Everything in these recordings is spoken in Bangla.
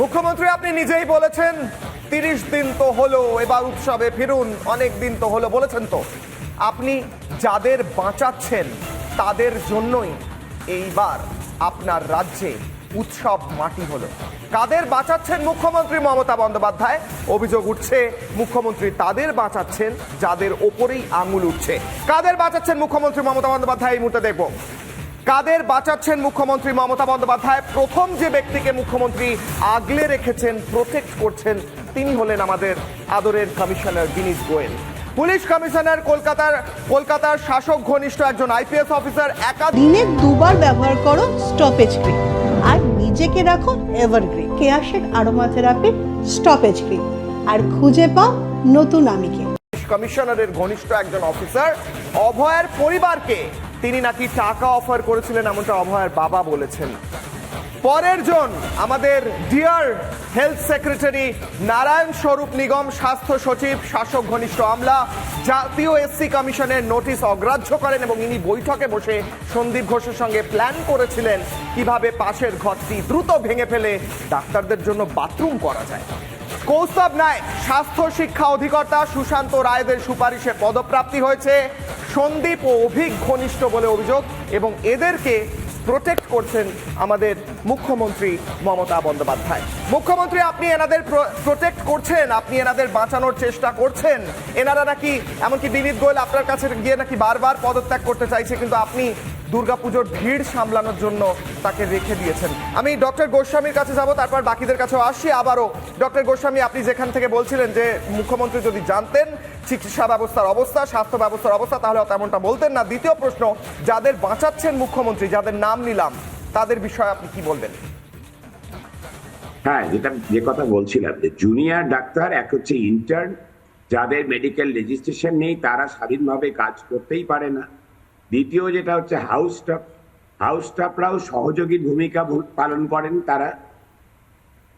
মুখ্যমন্ত্রী, আপনি নিজেই বলেছেন, তিরিশ দিন তো হলো, এবার উৎসবে ফিরুন, অনেক দিন তো হলো, বলেছেন তো। আপনি যাদের বাঁচাচ্ছেন, তাদের জন্যই এইবার আপনার রাজ্যে উৎসব মাটি হলো। কাদের বাঁচাচ্ছেন মুখ্যমন্ত্রী মমতা বন্দ্যোপাধ্যায়? অভিযোগ উঠছে, মুখ্যমন্ত্রী তাদের বাঁচাচ্ছেন, যাদের ওপরেই আঙুল উঠছে। কাদের বাঁচাচ্ছেন মুখ্যমন্ত্রী মমতা বন্দ্যোপাধ্যায়? এই মুহূর্তে দেখব। কাদের বাঁচাচ্ছেন মুখ্যমন্ত্রী মমতা বন্দ্যোপাধ্যায়? প্রথম যে ব্যক্তিকে মুখ্যমন্ত্রী আগলে রেখেছেন প্রোটেক্ট করছেন তিনি হলেন আমাদের আদরের কমিশনার গিনিস গোয়েল। পুলিশ কমিশনার কলকাতার কলকাতার শাসক ঘনিষ্ঠ একজন আইপিএস অফিসার একাধিক দিনে দুবার ব্যবহার করো স্টপেজ ক্রিম আর নিজেকে রাখো এভারগ্রিন কেয়াশেক আরোমা থেরাপি স্টপেজ ক্রিম আর খুঁজে পাও নতুন আমিকে। কমিশনারের ঘনিষ্ঠ একজন অফিসার অভয়ের পরিবারকে তিনি নাকি টাকা অফার করেছিলেন এমনটা অভয়ের বাবা বলেছেন। পরের জন আমাদের ডিয়ার হেলথ সেক্রেটারি নারায়ণ স্বরূপ নিগম, স্বাস্থ্য সচিব, শাসক ঘনিষ্ঠ আমলা, জাতীয় এসসি কমিশনের নোটিশ অগ্রাহ্য করেন এবং ইনি বৈঠকে বসে সন্দীপ ঘোষের সঙ্গে প্ল্যান করেছিলেন কীভাবে পাশের ঘরটি দ্রুত ভেঙে ফেলে। ডাক্তারদের জন্য বাথরুম করা যায়। কৌস্তব নায়ক, স্বাস্থ্য শিক্ষা অধিকর্তা সুশান্ত রায়দের সুপারিশে পদপ্রাপ্তি হয়েছে। সন্দীপ ও অভিক ঘনিষ্ঠ বলে অভিযোগ এবং এদেরকে প্রোটেক্ট করছেন আমাদের মুখ্যমন্ত্রী মমতা বন্দ্যোপাধ্যায়। মুখ্যমন্ত্রী, আপনি এনাদের প্রোটেক্ট করছেন, আপনি এনাদের বাঁচানোর চেষ্টা করছেন। এনারা নাকি, এমনকি বিনীত গোয়েল আপনার কাছে গিয়ে নাকি বারবার পদত্যাগ করতে চাইছে, কিন্তু আপনি দুর্গাপুজোর ভিড় সামলানোর জন্য তাকে রেখে দিয়েছেন। আমি ডক্টর গোস্বামীর কাছে যাব, তারপর বাকিদের কাছেও আসি। আবারও ডক্টর গোস্বামী, আপনি যেখান থেকে বলছিলেন যে মুখ্যমন্ত্রী যদি জানতেন চিকিৎসা ব্যবস্থার অবস্থা, স্বাস্থ্য ব্যবস্থার অবস্থা, তাহলে তেমনটা বলতেন না। দ্বিতীয় প্রশ্ন, যাদের বাঁচাচ্ছেন মুখ্যমন্ত্রী, যাদের নাম নিলাম, তাদের বিষয়ে আপনি কি বলবেন? হ্যাঁ যেটা যে কথা বলছিলাম, যে জুনিয়র ডাক্তার, এক হচ্ছে ইন্টার্ন যাদের মেডিকেল রেজিস্ট্রেশন নেই, তারা স্বাধীনভাবে কাজ করতেই পারে না। দ্বিতীয় যেটা হচ্ছে হাউস স্টাফ হাউস স্টাফরাও সহযোগী ভূমিকা পালন করেন তারা।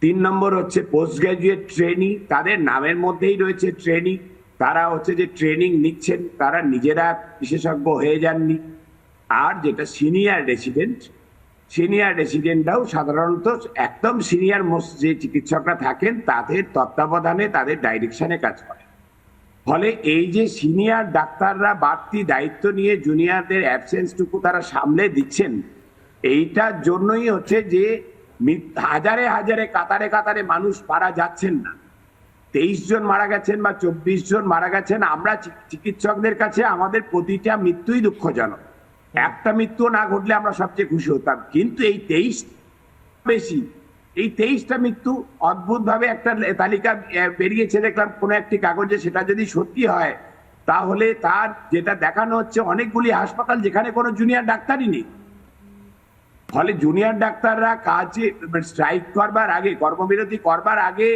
তিন নম্বর হচ্ছে পোস্ট গ্রাজুয়েট ট্রেনিং তাদের নামের মধ্যেই রয়েছে ট্রেনিং তারা হচ্ছে যে ট্রেনিং নিচ্ছেন, তারা নিজেরা বিশেষজ্ঞ হয়ে যাননি। আর যেটা সিনিয়র রেসিডেন্ট সিনিয়র রেসিডেন্টরাও সাধারণত একদম সিনিয়র মোস্ট যে চিকিৎসকরা থাকেন, তাদের তত্ত্বাবধানে তাদের ডাইরেকশনে কাজ করে। ফলে এই যে সিনিয়র ডাক্তাররা বাড়তি দায়িত্ব নিয়ে জুনিয়রদের অ্যাবসেন্সটুকু তারা সামলে দিচ্ছেন এইটার জন্যই হচ্ছে যে হাজারে হাজারে কাতারে কাতারে মানুষ মারা যাচ্ছেন না। তেইশ জন মারা গেছেন বা চব্বিশ জন মারা গেছেন আমরা চিকিৎসকদের কাছে আমাদের প্রতিটা মৃত্যুই দুঃখজনক। একটা মৃত্যু না ঘটলে আমরা সবচেয়ে খুশি হতাম। কিন্তু এই তেইশ বেশি এই তেইশটা মৃত্যু অদ্ভুত ভাবে একটা তালিকা বেরিয়েছে দেখলাম কোন একটি কাগজে। সেটা যদি সত্যি হয়, তাহলে তার যেটা দেখানো হচ্ছে, অনেকগুলি হাসপাতাল যেখানে কোনো জুনিয়র ডাক্তারই নেই। ফলে জুনিয়র ডাক্তাররা কাজে স্ট্রাইক করবার আগে, কর্মবিরতি করবার আগে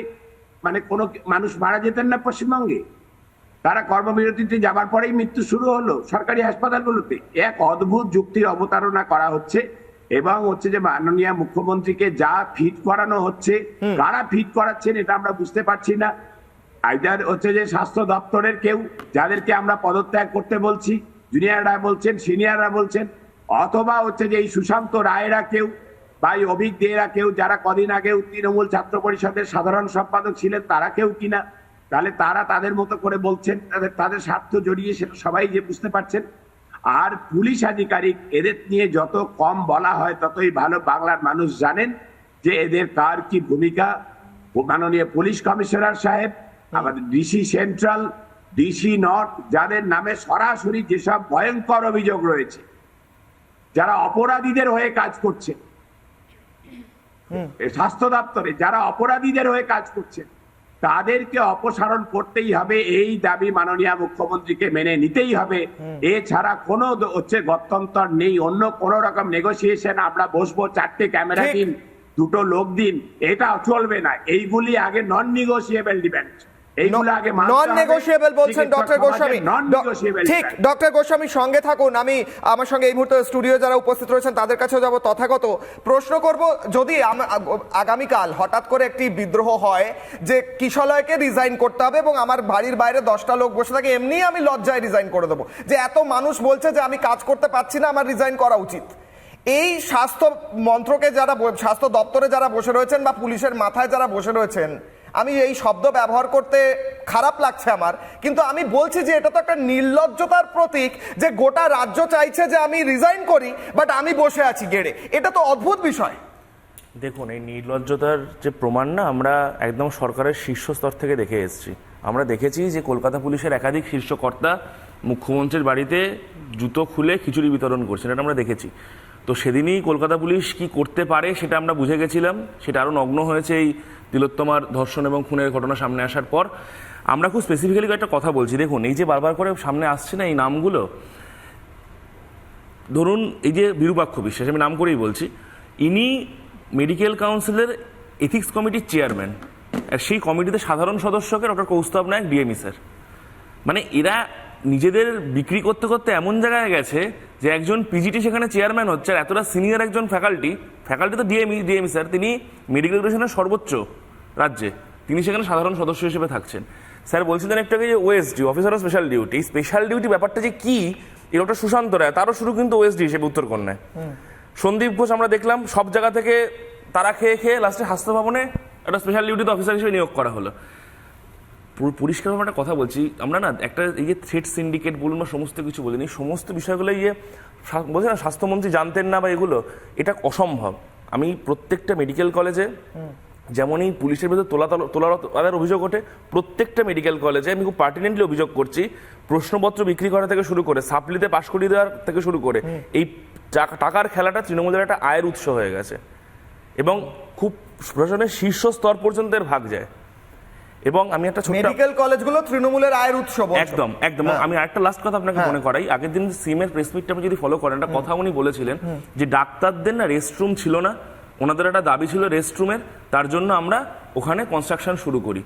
মানে কোনো মানুষ মারা যেতেন না পশ্চিমবঙ্গে। তারা কর্মবিরতিতে যাবার পরেই মৃত্যু শুরু হলো সরকারি হাসপাতালগুলোতে। এক অদ্ভুত যুক্তির অবতারণা করা হচ্ছে। এবং হচ্ছে যে মাননীয় মুখ্যমন্ত্রীকে যা ফিট করানো হচ্ছে কারা ফিট করাচ্ছেন এটা আমরা বুঝতে পারছি না। আইদার হচ্ছে যে স্বাস্থ্য দপ্তরের কেউ যাদেরকে আমরা পদত্যাগ করতে বলছি জুনিয়ররা বলছেন সিনিয়ররা বলছেন অথবা হচ্ছে যে এই সুশান্ত রায়েরা কেউ বা এই অভিক দেরা কেউ যারা কদিন আগে তৃণমূল ছাত্র পরিষদের সাধারণ সম্পাদক ছিলেন তারা কেউ কিনা তাহলে তারা তাদের মতো করে বলছেন তাদের তাদের স্বার্থ জড়িয়ে সেটা সবাই যে বুঝতে পারছেন। আর পুলিশ আধিকারিক এদের নিয়ে যত কম বলা হয় ততই ভালো বাংলার মানুষ জানেন যে এদের কার কি ভূমিকা। মাননীয় পুলিশ কমিশনার সাহেব আমাদের ডিসি সেন্ট্রাল ডিসি নর্থ যাদের নামে সরাসরি যেসব ভয়ঙ্কর অভিযোগ রয়েছে যারা অপরাধীদের হয়ে কাজ করছে স্বাস্থ্য দপ্তরে যারা অপরাধীদের হয়ে কাজ করছে তাদেরকে অপসারণ করতেই হবে এই দাবি মাননীয় মুখ্যমন্ত্রীকে মেনে নিতেই হবে। এছাড়া কোনো হচ্ছে গত্যন্তর নেই অন্য কোন রকম নেগোসিয়েশন আমরা বসবো চারটে ক্যামেরা দিন দুটো লোক দিন এটা চলবে না। এইগুলি আগে নন নিগোসিয়েবল আগে নন নেগোশিয়েবল বলছেন ডক্টর গোস্বামী। ঠিক ডক্টর গোস্বামী সঙ্গে থাকুন। আমি আমার সঙ্গে এই মুহূর্তে স্টুডিও যারা উপস্থিত রয়েছেন তাদের কাছেও যাব তথাগত। প্রশ্ন করব যদি আগামীকাল হঠাৎ করে একটি বিদ্রোহ হয় যে কিশলয়কে রিজাইন করতে হবে এবং আমার বাড়ির বাইরে দশটা লোক বসে থাকে এমনি আমি লজ্জায় রিজাইন করে দেবো। যে এত মানুষ বলছে যে আমি কাজ করতে পারছি না আমার রিজাইন করা উচিত। এই স্বাস্থ্য মন্ত্রকে যারা স্বাস্থ্য দপ্তরে যারা বসে রয়েছেন বা পুলিশের মাথায় যারা বসে রয়েছেন আমি এই শব্দ ব্যবহার করতে খারাপ লাগছে আমার, কিন্তু আমি বলছি যে এটা তো একটা নির্লজ্জতার প্রতীক যে গোটা রাজ্য চাইছে যে আমি রিজাইন করি বাট আমি বসে আছি গেড়ে। এটা তো অদ্ভুত বিষয়। দেখুন, এই নির্লজ্জতার যে প্রমাণ না, আমরা একদম সরকারের শীর্ষ স্তর থেকে দেখে এসেছি। আমরা দেখেছি যে কলকাতা পুলিশের একাধিক শীর্ষকর্তা মুখ্যমন্ত্রীর বাড়িতে জুতো খুলে খিচুড়ি বিতরণ করছেন, এটা আমরা দেখেছি। তো সেদিনই কলকাতা পুলিশ কি করতে পারে সেটা আমরা বুঝে গেছিলাম। সেটা আরও নগ্ন হয়েছে এই তিলোত্তমার ধর্ষণ এবং খুনের ঘটনা সামনে আসার পর। আমরা খুব স্পেসিফিক্যালি একটা কথা বলছি। দেখুন, এই যে বারবার করে সামনে আসছে না এই নামগুলো, ধরুন এই যে বিরূপাক্ষ বিশ্বাস, আমি নাম করেই বলছি। ইনি মেডিকেল কাউন্সিলের এথিক্স কমিটির চেয়ারম্যান আর সেই কমিটিতে সাধারণ সদস্যকে doctor Koustav Nayak DME sir মানে এরা নিজেদের বিক্রি করতে করতে এমন জায়গায় গেছে যে একজন পিজিটি সেখানে চেয়ারম্যান হচ্ছে আর এতটা সিনিয়র একজন ফ্যাকাল্টি ফ্যাকাল্টি তো ডিএমই ডিএমই স্যার তিনি মেডিকেল এডুকেশনের সর্বোচ্চ রাজ্যে। তিনি সেখানে সাধারণ সদস্য হিসেবে থাকছেন। স্যার বলছিলেন একটা যে OSD officer of special duty special duty ব্যাপারটা যে কি এই ডক্টর সুশান্ত রায় তারও শুরু কিন্তু ওএসডি হিসেবে উত্তরকন্যায়। সন্দীপ ঘোষ আমরা দেখলাম সব জায়গা থেকে তারা খেয়ে খেয়ে লাস্টে স্বাস্থ্য ভবনে একটা স্পেশাল ডিউটিতে অফিসার হিসেবে নিয়োগ করা হলো। পরিষ্কারভাবে একটা কথা বলছি। আমরা না একটা এই যে থ্রেড সিন্ডিকেট বলুন বা সমস্ত কিছু বলুন এই সমস্ত বিষয়গুলো ইয়ে স্বা- বলছি না স্বাস্থ্যমন্ত্রী জানতেন না বা এগুলো এটা অসম্ভব। আমি প্রত্যেকটা মেডিকেল কলেজে যেমনই পুলিশের বিরুদ্ধে তোলা তোলার অভিযোগ ওঠে প্রত্যেকটা মেডিকেল কলেজে আমি খুব পার্টিনেন্টলি অভিযোগ করছি প্রশ্নপত্র বিক্রি করা থেকে শুরু করে সাপ্লিতে পাশ করিয়ে দেওয়ার থেকে শুরু করে এই টাকার খেলাটা তৃণমূলের একটা আয়ের উৎস হয়ে গেছে। এবং খুব প্রশাসনের শীর্ষ স্তর পর্যন্ত এর ভাগ যায়। এবং আমি একটা ছোট্ট মেডিকেল কলেজগুলো তৃণমূলের আয়ের উৎস। একদম একদম। হ্যাঁ। আমি আরেকটা লাস্ট কথা আপনাকে হ্যাঁ। মনে করাই। আগের দিন সিমের প্রেস মিটটা আপনি যদি ফলো করেন একটা কথা উনি বলেছিলেন যে ডাক্তারদের না রেস্টরুম ছিল না। ওনাদের একটা দাবি ছিল রেস্টরুমের তার জন্য আমরা ওখানে কনস্ট্রাকশন শুরু করি।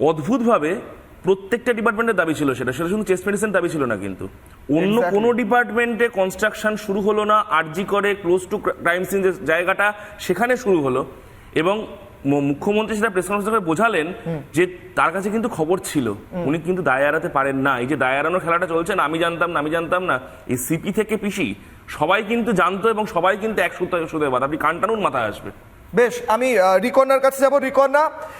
অদ্ভুতভাবে প্রত্যেকটা ডিপার্টমেন্টের দাবি ছিল সেটা। সেটা শুধু চেস্ট মেডিসিন দাবি ছিল না কিন্তু। অন্য. কোনো ডিপার্টমেন্টে কনস্ট্রাকশন শুরু হলো না আরজি করে ক্লোজ টু ক্রাইম সিন যে জায়গাটা সেখানে শুরু হলো। এবং মুখ্যমন্ত্রী সেটা প্রেস কনফারেন্স বোঝালেন যে তার কাছে কিন্তু খবর ছিল। উনি কিন্তু দায় এড়াতে পারেন না। এই যে দায় এড়ানোর খেলাটা চলছে না আমি জানতাম না আমি জানতাম না এই সিপি থেকে পিসি সবাই কিন্তু জানতো এবং সবাই কিন্তু এক সুতো সুদে বাদ। আপনি কান টানুন মাথায় আসবে। বেশ আমি রিকন্যার কাছে যাব।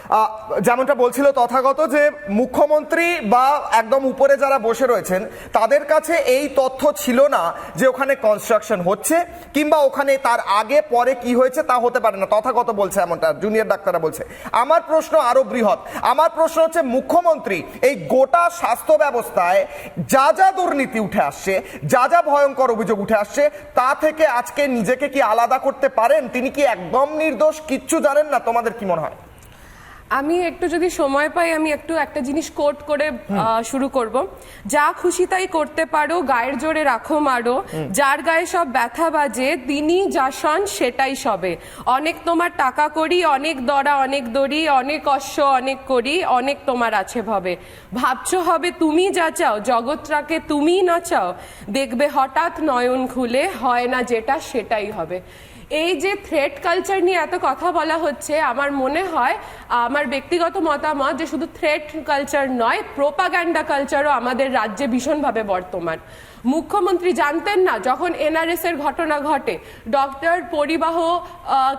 আহ, যেমনটা বলছিল তথাগত যে মুখ্যমন্ত্রী বা একদম উপরে যারা বসে রয়েছেন তাদের কাছে এই তথ্য ছিল না যে ওখানে কনস্ট্রাকশন হচ্ছে কিংবা ওখানে তার আগে পরে কি হয়েছে তা হতে পারে না। তথাগত বলছে এমনটা জুনিয়র ডাক্তাররা বলছে। আমার প্রশ্ন আরও বৃহৎ। আমার প্রশ্ন হচ্ছে মুখ্যমন্ত্রী এই গোটা স্বাস্থ্য ব্যবস্থায় যা যা দুর্নীতি উঠে আসছে যা যা ভয়ঙ্কর অভিযোগ উঠে আসছে তা থেকে আজকে নিজেকে কি আলাদা করতে পারেন? তিনি কি একদম নির্দোষ কিচ্ছু জানেন না তোমাদের কি মনে হয়? আমি একটু যদি সময় পাই আমি একটু একটা জিনিস কোট করে শুরু করব। যা খুশি তাই করতে পারো গায়ের জোরে রাখো মারো। যার গায়ে সব ব্যথা বাজে তিনি যা শন সেটাই সবে। অনেক তোমার টাকা করি অনেক দরা অনেক দড়ি অনেক অশ্ব অনেক করি অনেক তোমার আছে ভবে। ভাবছ হবে তুমি যা চাও জগৎটাকে তুমি না চাও দেখবে হঠাৎ নয়ন খুলে হয় না যেটা সেটাই হবে। এই যে থ্রেড কালচার নিয়ে এত কথা বলা হচ্ছে, আমার মনে হয়, আমার ব্যক্তিগত মতামত যে শুধু থ্রেড কালচার নয় প্রোপাগ্যান্ডা কালচারও আমাদের রাজ্যে ভীষণভাবে বর্তমান। মুখ্যমন্ত্রী জানতেন না, যখন এনআরএস এর ঘটনা ঘটে ডক্টর পরিবাহ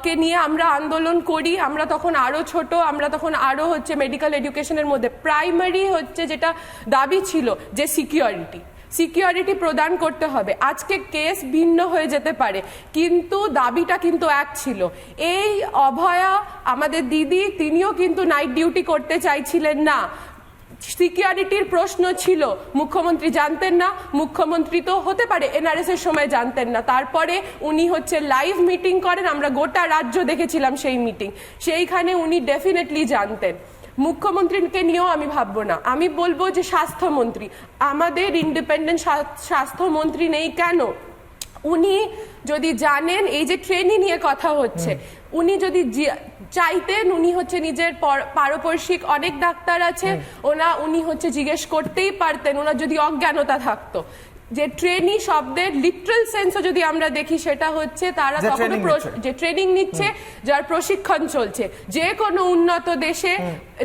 কে নিয়ে আমরা আন্দোলন করি, আমরা তখন আরও ছোট, আমরা তখন আরও হচ্ছে মেডিকেল এডুকেশনের মধ্যে। প্রাইমারি হচ্ছে যেটা দাবি ছিল যে সিকিউরিটি সিকিউরিটি প্রদান করতে হবে। আজকে কেস ভিন্ন হয়ে যেতে পারে, কিন্তু দাবিটা কিন্তু এক ছিল। এই অভয়া আমাদের দিদি, তিনিও কিন্তু নাইট ডিউটি করতে চাইছিলেন না। সিকিউরিটির প্রশ্ন ছিল, মুখ্যমন্ত্রী জানতেন না, মুখ্যমন্ত্রী তো হতে পারে এনআরএস এর সময় জানতেন না। তারপরে উনি হচ্ছে লাইভ মিটিং করেন, আমরা গোটা রাজ্য দেখেছিলাম সেই মিটিং। সেইখানে উনি ডেফিনেটলি জানতেন। মুখ্যমন্ত্রীকে নিয়েও আমি ভাববো না। আমি বলব যে স্বাস্থ্যমন্ত্রী। আমাদের ইন্ডিপেন্ডেন্ট স্বাস্থ্যমন্ত্রী নেই কেন? উনি যদি জানেন এই যে ট্রেনিং নিয়ে কথা হচ্ছে উনি যদি চাইতেন উনি হচ্ছে নিজের পর- পারপার্শ্বিক অনেক ডাক্তার আছে ওনা উনি হচ্ছে জিজ্ঞেস করতেই পারতেন ওনার যদি অজ্ঞানতা থাকতো। যে ট্রেনি শব্দের লিটারাল সেন্সও যদি আমরা দেখি সেটা হচ্ছে তারা নিচ্ছে। যে ট্রেনিং নিচ্ছে যার প্রশিক্ষণ চলছে। যে কোনো উন্নত দেশে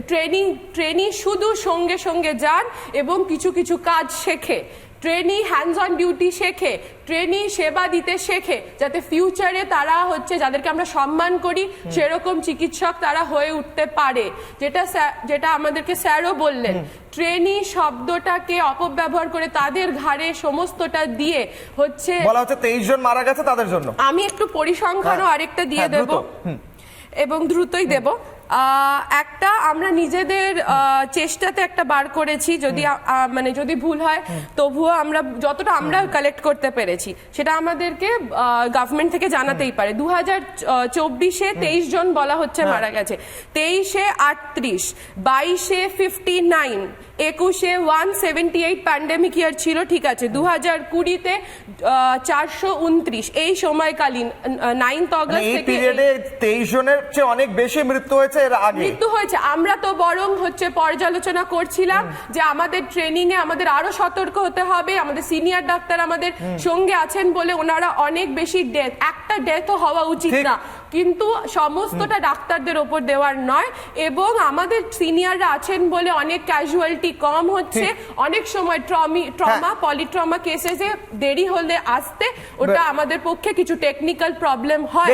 ট্রেনিং ট্রেনি শুধু সঙ্গে সঙ্গে যান এবং কিছু কিছু কাজ শেখে। ট্রেনি হ্যান্ডস অন ডিউটি শেখে ট্রেনি সেবা দিতে শেখে যাতে ফিউচারে তারা হচ্ছে যাদেরকে আমরা সম্মান করি সেরকম চিকিৎসক তারা হয়ে উঠতে পারে। যেটা স্যার- যেটা আমাদেরকে স্যারও বললেন ট্রেনি শব্দটাকে অপব্যবহার করে তাদের ঘাড়ে সমস্তটা দিয়ে হচ্ছে বলা হচ্ছে তেইশ জন মারা গেছে তাদের জন্য। আমি একটু পরিসংখ্যানও হ্যাঁ। আরেকটা দিয়ে হ্যাঁ, দেব। এবং দ্রুতই দেব। একটা আমরা নিজেদের চেষ্টাতে একটা বার করেছি যদি মানে যদি ভুল হয় তবুও আমরা যতটা আমরা কালেক্ট করতে পেরেছি সেটা আমাদেরকে গভর্নমেন্ট থেকে জানাতেই পারে। দু হাজার চব্বিশে তেইশ জন বলা হচ্ছে হ্যাঁ। মারা গেছে। তেইশে আটত্রিশ বাইশে ফিফটি নাইন একুশে one seventy eight pandemic year ছিল ঠিক আছে দু হাজার কুড়িতে চারশো উনত্রিশ এই সময়কালীন নাইনথ মানে অগস্ট এই পিরিয়ডে তেইশ জনের চেয়ে অনেক বেশি মৃত্যু হয়েছে এর আগে। মৃত্যু হয়েছে আমরা তো বরং হচ্ছে পর্যালোচনা করছিলাম যে আমাদের ট্রেনিং এ আমাদের আরও সতর্ক হতে হবে আমাদের সিনিয়র ডাক্তার আমাদের সঙ্গে আছেন বলে ওনারা অনেক বেশি ডেথ একটা ডেথও হওয়া উচিত না। কিন্তু সমস্তটা ডাক্তারদের ওপর দেওয়ার নয় এবং আমাদের সিনিয়ররা আছেন বলে অনেক ক্যাজুয়ালিটি কম হচ্ছে অনেক সময় ট্রমি ট্রমা পলিট্রমা কেসেসে দেরি হলে আসতে ওটা আমাদের পক্ষে কিছু টেকনিক্যাল প্রবলেম হয়।